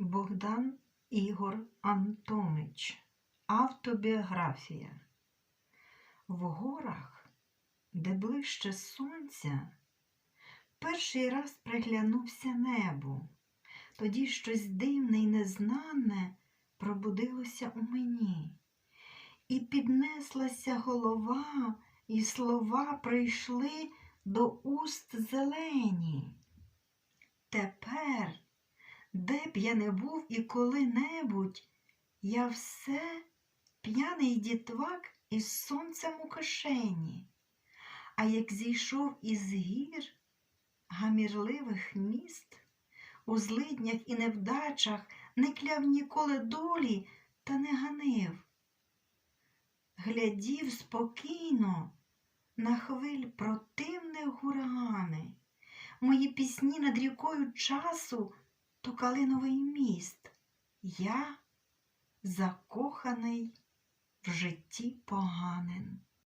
Богдан Ігор Антонич. Автобіографія. В горах, де ближче сонця, перший раз приглянувся небу. Тоді щось дивне й незнане пробудилося у мені. І піднеслася голова, і слова прийшли до уст зелені. Де б я не був і коли-небудь, я все п'яний дітвак із сонцем у кишені. А як зійшов із гір гамірливих міст, у злиднях і невдачах не кляв ніколи долі та не ганив. Глядів спокійно на хвиль противних гурагани. Мої пісні над рікою часу то калиновий міст. Я закоханий в житті поганин.